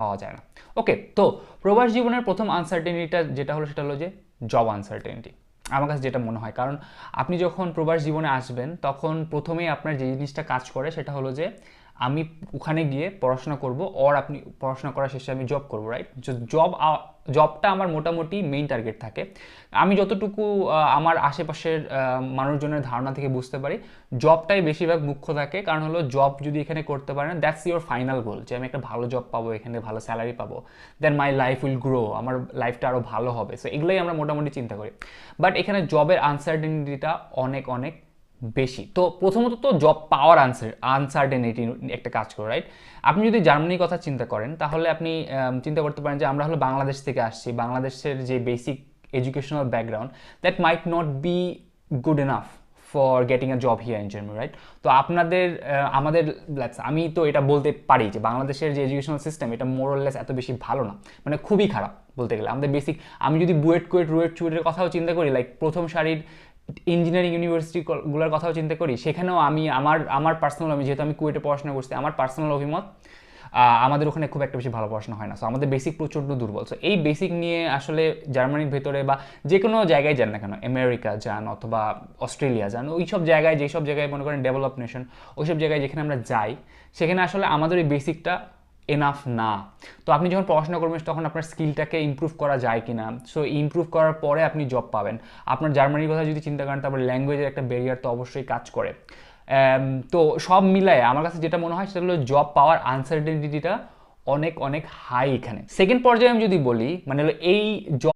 পাওয়া যায় না। ওকে তো প্রবাস জীবনের প্রথম আনসার্টেনিটিটা যেটা হলো, সেটা হলো যে জব আনসার্টেনিটি আমার কাছে যেটা মনে হয়, কারণ আপনি যখন প্রবাস জীবনে আসবেন, তখন প্রথমেই আপনার যে জিনিসটা কাজ করে, সেটা হলো যে আমি ওখানে গিয়ে পড়াশোনা করব অর আপনি পড়াশোনা করার শেষে আমি জব করব রাইট জব জবটা আমার মোটামুটি মেইন টার্গেট থাকে। আমি যতটুকু আমার আশেপাশের মানুষজনের ধারণা থেকে বুঝতে পারি জবটাই বেশিরভাগ মুখ্য থাকে। কারণ হলো জব যদি এখানে করতে পারেন দ্যাটস ইওর ফাইনাল গোল যে আমি একটা ভালো জব পাবো এখানে, ভালো স্যালারি পাবো। Then my life will grow আমার লাইফটা আরও ভালো হবে। সো এগুলোই আমরা মোটামুটি চিন্তা করি। বাট এখানে জবের আনসার্টেনিটিটা অনেক অনেক বেশি। তো প্রথমত তো জব পাওয়ার আনসার আনসার্টেনিটি একটা কাজ করে রাইট আপনি যদি জার্মানির কথা চিন্তা করেন, তাহলে আপনি চিন্তা করতে পারেন যে আমরা হলো বাংলাদেশ থেকে আসছি। বাংলাদেশের যে basic educational background that might not be good enough for getting a job here in Germany right তো আপনাদের আমাদের আমি তো এটা বলতে পারি যে বাংলাদেশের যে এডুকেশনাল সিস্টেম এটা মোরলেস এত বেশি ভালো না। মানে খুবই খারাপ বলতে গেলে। আমাদের বেসিক আমি যদি বুয়েট কুয়েট, রুয়েট চুয়েটের কথাও চিন্তা করি লাইক প্রথম সারির ইঞ্জিনিয়ারিং ইউনিভার্সিটি গুলোর কথাও চিন্তা করি। সেখানেও আমি, আমার আমার পার্সোনাল আমি যেহেতু আমি কুয়েটে পড়াশোনা করছি, আমার পার্সোনাল অভিমত আমাদের ওখানে খুব একটা বেশি ভালো পড়াশোনা হয় না। সো আমাদের বেসিক প্রচণ্ড দুর্বল। সো এই বেসিক নিয়ে আসলে জার্মানির ভেতরে বা যে কোনো জায়গায় যান না কেন আমেরিকা যান অথবা অস্ট্রেলিয়া যান, ওই সব জায়গায় যেসব জায়গায় মনে করেন ডেভেলপ নেশন ওই সব জায়গায় যেখানে আমরা যাই, সেখানে আসলে আমাদের এই বেসিকটা এনাফ না। তো আপনি যখন পড়াশোনা করবেন, তখন আপনার স্কিলটাকে ইম্প্রুভ করা যায় কি না সো ইম্প্রুভ করার পরে আপনি জব পাবেন। আপনার জার্মানির কথা যদি চিন্তা করেন, তারপর ল্যাঙ্গুয়েজের একটা ব্যারিয়ার তো অবশ্যই কাজ করে। তো সব মিলায় আমার কাছে যেটা মনে হয়, সেটা হলো জব পাওয়ার আনসার্টেনিটিটা অনেক অনেক হাই এখানে। সেকেন্ড পর্যায়ে আমি যদি বলি মানে হলো এই জব